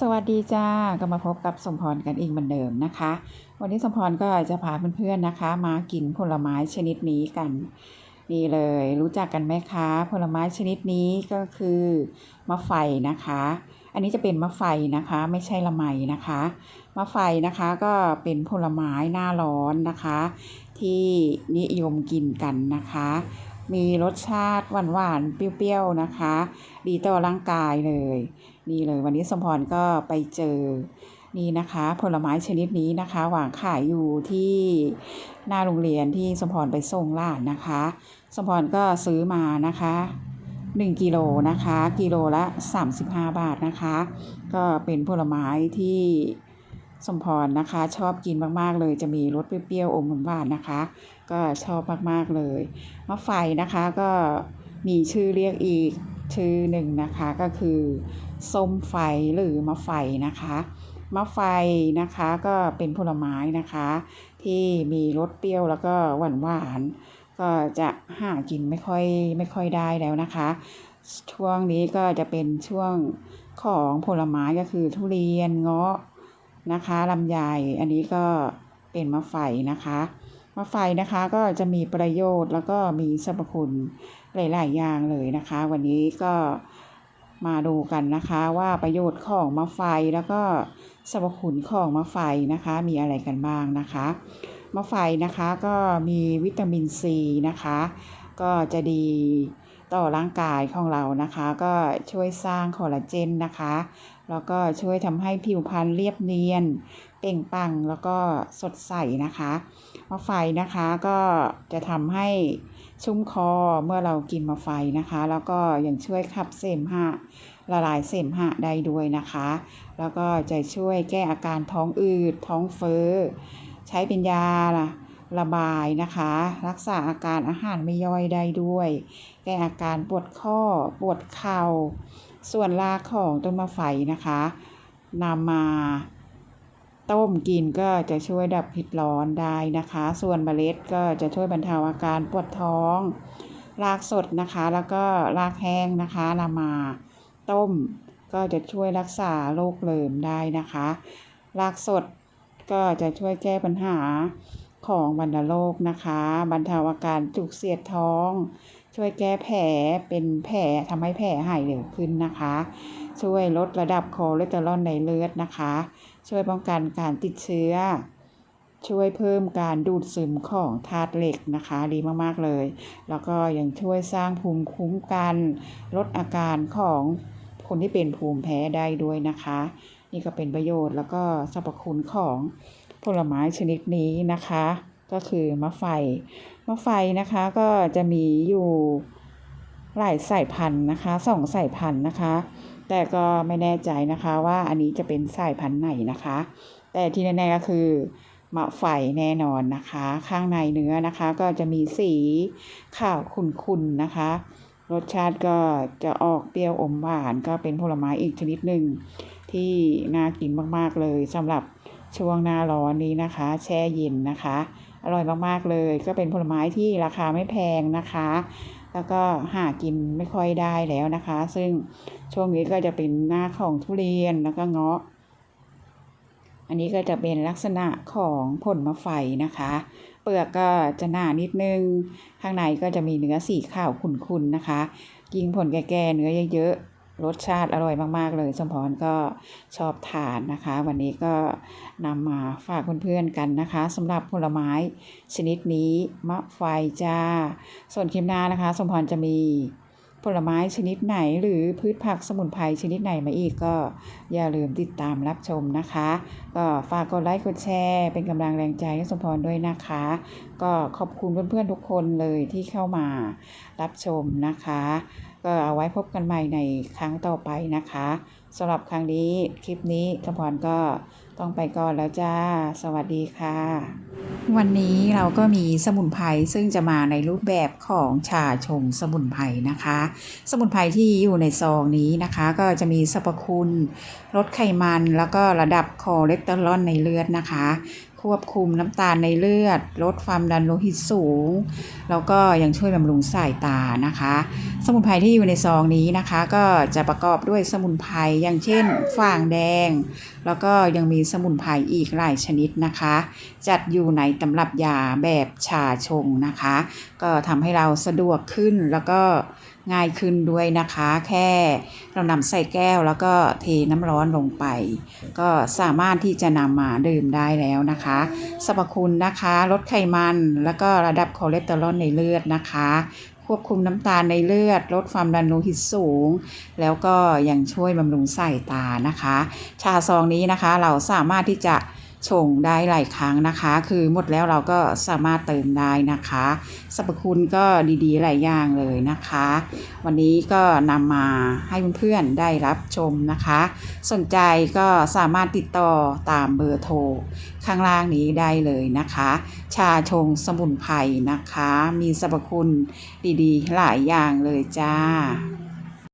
สวัสดีจ้าก็มาพบกับสมพรกันอีกเหมือนเดิมนะคะ วันนี้สมพรก็จะพาเพื่อนๆนะคะ มากินผลไม้ชนิดนี้กันนี่เลย รู้จักกันไหมคะ ผลไม้ชนิดนี้ก็คือมะไฟนะคะ อันนี้จะเป็นมะไฟนะคะ ไม่ใช่ละไมนะคะมะไฟนะคะก็เป็นผลไม้หน้าร้อนนะคะ ที่นิยมกินกันนะคะ มีรสชาติหวานๆเปรี้ยวๆนะคะ ดีต่อร่างกายเลย นี่เลยวันนี้สมพรก็ไปเจอนี่นะคะ ผลไม้ชนิดนี้นะคะวางขายอยู่ที่หน้าโรงเรียนที่สมพรไปส่งหลานนะคะ สมพรก็ซื้อมานะคะ1กิโลนะคะ กิโลละ 35 บาทนะคะ ก็เป็นผลไม้ที่ สมพรนะคะ ชอบกินมากๆเลยจะมีรสเปรี้ยวๆอมหวานนะคะ ก็ชอบมากๆเลยมะไฟนะคะก็มีชื่อเรียกอีกชื่อหนึ่งนะคะก็คือส้มไฟหรือมะไฟนะคะมะไฟนะคะก็เป็นผลไม้นะคะ ที่มีรสเปรี้ยวแล้วก็หวานหวานก็จะหากินไม่ค่อยไม่ค่อยได้แล้วนะคะ ช่วงนี้ก็จะเป็นช่วงของผลไม้ก็คือทุเรียนเงาะ นะคะลำไยอันนี้ก็เป็นมะไฟนะคะมะไฟนะคะก็จะมีประโยชน์แล้วก็มีสรรพคุณหลาย ๆ อย่างเลยนะคะ วันนี้ก็มาดูกันนะคะว่าประโยชน์ของมะไฟแล้วก็สรรพคุณของมะไฟนะคะ มีอะไรกันบ้างนะคะมะไฟนะคะก็มีวิตามินซีนะคะ ก็จะดี ต่อร่างกายของเรานะคะ ก็ช่วยสร้างคอลลาเจนนะคะ แล้วก็ช่วยทำให้ผิวพรรณเรียบเนียน เปล่งปังแล้วก็สดใสนะคะมะไฟนะคะก็จะทำให้ชุ่มคอเมื่อเรากินมะไฟนะคะ แล้วก็ยังช่วยขับเสมหะละลายเสมหะได้ด้วยนะคะ แล้วก็จะช่วยแก้อาการท้องอืดท้องเฟ้อใช้เป็นยา ระบายนะคะ รักษาอาการอาหารไม่ย่อยได้ด้วย แก้อาการปวดข้อปวดเข่า ส่วนรากของต้นมะไฟนะคะนำมาต้มกินก็จะช่วยดับพิษร้อนได้นะคะ ส่วนเมล็ดก็จะช่วยบรรเทาอาการปวดท้อง รากสดนะคะ แล้วก็รากแห้งนะคะนำมาต้มก็จะช่วยรักษาโรคเลิมได้นะคะ รากสดก็จะช่วยแก้ปัญหา ของวัณโรคนะคะ บรรเทาอาการจุกเสียดท้อง ช่วยแก้แผลเป็นแผลทำให้แผลหายเร็วขึ้นนะคะ ช่วยลดระดับคอเลสเตอรอลในเลือดนะคะ ช่วยป้องกันการติดเชื้อ ช่วยเพิ่มการดูดซึมของธาตุเหล็กนะคะ ดีมากๆเลย แล้วก็ยังช่วยสร้างภูมิคุ้มกัน ลดอาการของคนที่เป็นภูมิแพ้ได้ด้วยนะคะ นี่ก็เป็นประโยชน์แล้วก็สรรพคุณของ ผลไม้ชนิดนี้นะคะ ก็คือมะไฟ มะไฟนะคะก็จะมีอยู่หลายสายพันธุ์นะคะสองสายพันธุ์นะคะ แต่ก็ไม่แน่ใจนะคะว่าอันนี้จะเป็นสายพันธุ์ไหนนะคะ แต่ที่แน่ๆก็คือมะไฟแน่นอนนะคะ ข้างในเนื้อนะคะ ก็จะมีสีขาวขุ่นๆนะคะ รสชาติก็จะออกเปรี้ยวอมหวานก็เป็นผลไม้อีกชนิดหนึ่งที่น่ากินมากๆเลยสำหรับ ช่วงหน้าร้อนนี้นะคะ แช่เย็นนะคะ อร่อยมากๆเลย ก็เป็นผลไม้ที่ราคาไม่แพงนะคะ แล้วก็หากินไม่ค่อยได้แล้วนะคะ ซึ่งช่วงนี้ก็จะเป็นหน้าของทุเรียนแล้วก็เงาะ อันนี้ก็จะเป็นลักษณะของผลมะไฟนะคะ เปลือกก็จะหนานิดนึง ข้างในก็จะมีเนื้อสีขาวขุ่นๆนะคะยิ่งผลแก่ๆเนื้อเยอะๆ รสชาติอร่อยมากๆเลยสมพรก็ชอบทานนะคะ วันนี้ก็นำมาฝากเพื่อนๆกันนะคะสำหรับผลไม้ชนิดนี้มะไฟจ้า ส่วนคลิปหน้านะคะ สมพรจะมีผลไม้ชนิดไหนหรือพืชผักสมุนไพรชนิดไหนมาอีกก็อย่าลืมติดตามรับชมนะคะ ก็ฝากกดไลค์กดแชร์เป็นกำลังแรงใจให้สมพรด้วยนะคะ ก็ขอบคุณเพื่อนๆทุกคนเลยที่เข้ามารับชมนะคะ ก็เอาไว้พบกันใหม่ในครั้งต่อไปนะคะสำหรับครั้งนี้คลิปนี้สมพรก็ต้องไปก่อนแล้วจ้า สวัสดีค่ะ วันนี้เราก็มีสมุนไพรซึ่งจะมาในรูปแบบของชาชงสมุนไพรนะคะ สมุนไพรที่อยู่ในซองนี้นะคะ ก็จะมีสรรพคุณลดไขมันแล้วก็ระดับคอเลสเตอรอลในเลือดนะคะ ควบคุมน้ำตาลในเลือด ลดความดันโลหิตสูง แล้วก็ยังช่วยบำรุงสายตานะคะ สมุนไพรที่อยู่ในซองนี้นะคะ ก็จะประกอบด้วยสมุนไพรอย่างเช่นฝ่างแดง แล้วก็ยังมีสมุนไพรอีกหลายชนิดนะคะ จัดอยู่ในตำรับยาแบบชาชงนะคะ ก็ทำให้เราสะดวกขึ้นแล้วก็ ง่ายขึ้นด้วยนะคะ แค่เรานำใส่แก้วแล้วก็เทน้ำร้อนลงไป ก็สามารถที่จะนำมาดื่มได้แล้วนะคะสรรพคุณนะคะลดไขมันแล้วก็ระดับคอเลสเตอรอลในเลือดนะคะ ควบคุมน้ำตาลในเลือด ลดความดันโลหิตสูง แล้วก็ยังช่วยบำรุงสายตานะคะ ชาซองนี้นะคะเราสามารถที่จะ ชงได้หลายครั้งนะคะ คือหมดแล้วเราก็สามารถเติมได้นะคะสรรพคุณก็ดีๆหลายอย่างเลยนะคะ วันนี้ก็นำมาให้เพื่อนๆได้รับชมนะคะ สนใจก็สามารถติดต่อตามเบอร์โทรข้างล่างนี้ได้เลยนะคะ ชาชงสมุนไพรนะคะ มีสรรพคุณดีๆ หลายอย่างเลยจ้า